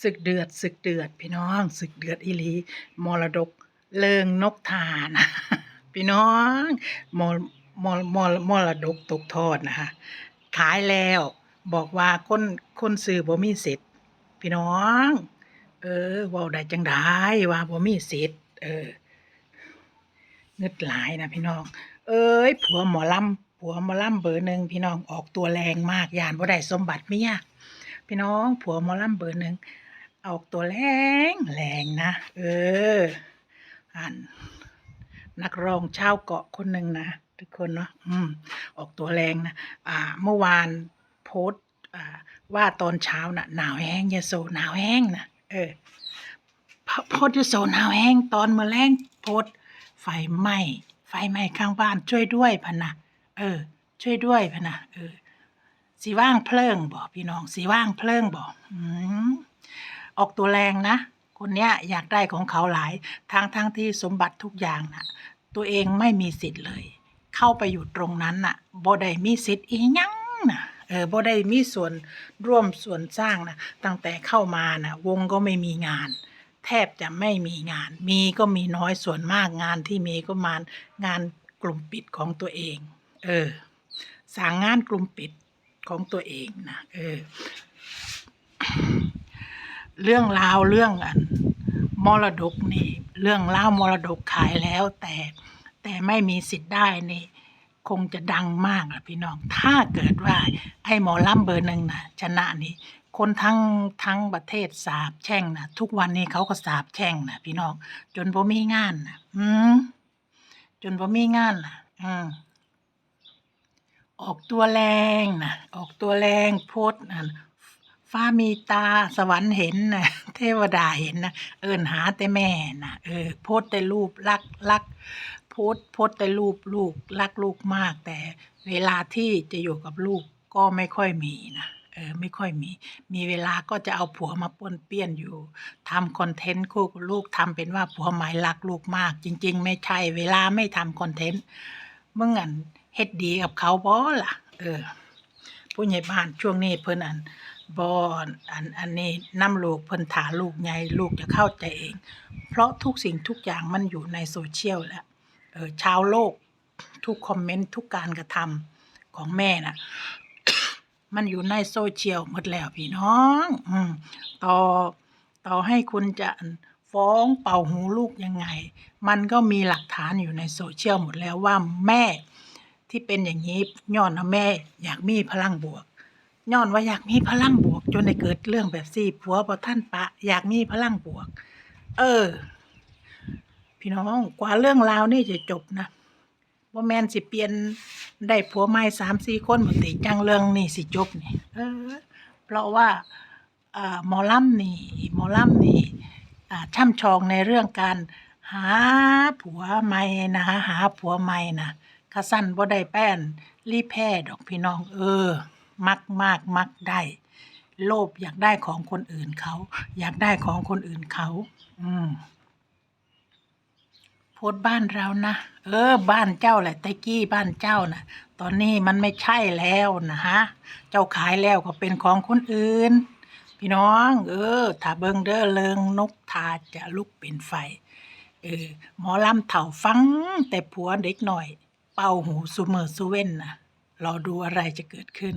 ศึกเดือดศึกเดือด พี่น้องศึกเดือดอีหลีมรดกเลิงนกทานพี่น้องมรมรมรมรดกตกทอดนะคะขายแล้วบอกว่าคนคนซื้อบ่มีสิทธิ์พี่น้อง เออว้าได้จังได้ว่าบ่มีสิทธิ์เออเงึดหลายนะพี่น้อง เอ้ยผัวหมอลำผัวหมอลำเบอร์หนึ่งพี่น้องออกตัวแรงมากยานบ่ได้สมบัติเมีย พี่น้องผัวมอลำเบอร์หนึ่งออกตัวแรงแรงนะ เอออันนักร้องชาวเกาะคนหนึ่งนะทุกคนเนาะอืมออกตัวแรงนะอ่า เมื่อวานโพสอ่าว่าตอนเช้าน่ะหนาวแห้งยาโซหนาวแห้งนะเออโพโพสยาโซหนาวแห้งตอนเมาแรงโพสไฟไหม้ไฟไหม้ข้างบ้านช่วยด้วยพะนะเออ ช่วยด้วยพะนะเออ สีว่างเพลิงบอกพี่น้องสีว่างเพลิงบอกอืมอกตัวแรงนะ คนเนี้ยอยากได้ของเขาหลายทางทางที่สมบัติทุกอย่างน่ะตัวเองไม่มีสิทธิ์เลย เข้าไปอยู่ตรงนั้นน่ะบ่ได้มีสิทธิ์อีหยังน่ะเออบ่ได้มีส่วนร่วมส่วนสร้างนะตั้งแต่เข้ามาน่ะวงก็ไม่มีงาน แทบจะไม่มีงาน มีก็มีน้อยส่วนมากงานที่มีก็มางานกลุ่มปิดของตัวเอง เออสางงานกลุ่มปิด ของตัวเองนะเออเรื่องราวเรื่องอันมรดกนี่ เรื่องเล่ามรดกขายแล้ว แต่แต่ไม่มีสิทธิ์ได้นี่ คงจะดังมากอะพี่น้อง ถ้าเกิดว่า ไอ้หมอล่ำเบอร์หนึ่งนะชนะนี่คนทั้งทั้งประเทศสาบแช่งนะทุกวันนี้เขาก็สาบแช่งนะพี่น้อง จนบ่มีงานนะอืมจนบ่มีงานนะอืม ออกตัวแรงนะออกตัวแรงโพดนั่นฟ้ามีตาสวรรค์เห็นนะเทวดาเห็นนะเอินหาแต่แม่นะเออโพดแต่รูปรักรักโพดโพดแต่รูปลูกรักลูกมาก แต่เวลาที่จะอยู่กับลูกก็ไม่ค่อยมีนะเออไม่ค่อยมี มีเวลาก็จะเอาผัวมาป้นเปี้ยนอยู่ทำคอนเทนต์คู่กับลูกทำเป็นว่าผัวหมายรักลูกมาก จริง ๆ ไม่ใช่ เวลาไม่ทำคอนเทนต์เมึงอัน เฮ็ดดีกับเขาบ่ล่ะ เออ ผู้ใหญ่บ้านช่วงนี้เพิ่นอันบ่อันอันนี้นำลูกเพิ่นถาลูกใหญ่ลูกจะเข้าใจเอง เพราะทุกสิ่งทุกอย่างมันอยู่ในโซเชียลแล้วเออชาวโลก ทุกคอมเมนต์ทุกการกระทำของแม่น่ะ มันอยู่ในโซเชียลหมดแล้วพี่น้องอืมต่อต่อให้คุณจะฟ้องเป่าหูลูกยังไง มันก็มีหลักฐานอยู่ในโซเชียลหมดแล้วว่าแม่ ที่เป็นอย่างนี้ย้อนว่าแม่อยากมีพลังบวกย้อนว่าอยากมีพลังบวก จนได้เกิดเรื่องแบบสี่ผัวบ่ท่านปะ อยากมีพลังบวก เออ พี่น้องกว่าเรื่องราวนี่จะจบนะว่าแมนสิเปลี่ยนได้ผัวใหม่สามสี่คนบ่ติจังเรื่องนี่สิจบนี่เออ เพราะว่าอ่าหมอลำนี่หมอลำนี่อ่าช่ำชองในเรื่องการหาผัวใหม่นะหาผัวใหม่นะ ข้าสั้นบ่ได้แป้นรีแพ้ดอกพี่น้องเออ มักมากมักได้ โลภอยากได้ของคนอื่นเขา อยากได้ของคนอื่นเขา อืมโพดบ้านเรานะเออ บ้านเจ้าแหละตะกี้บ้านเจ้านะ่ะตอนนี้มันไม่ใช่แล้วนะฮะ เจ้าขายแล้วก็เป็นของคนอื่น พี่น้อง เออถ้าเบิงเด้อเลิงนกทาจะลุกเป็นไฟเออหมอลำเถ่าฟังแต่ผัวเด็กหน่อย เป่าหูซูเมอร์ซูเว่นนะรอดูอะไรจะเกิดขึ้น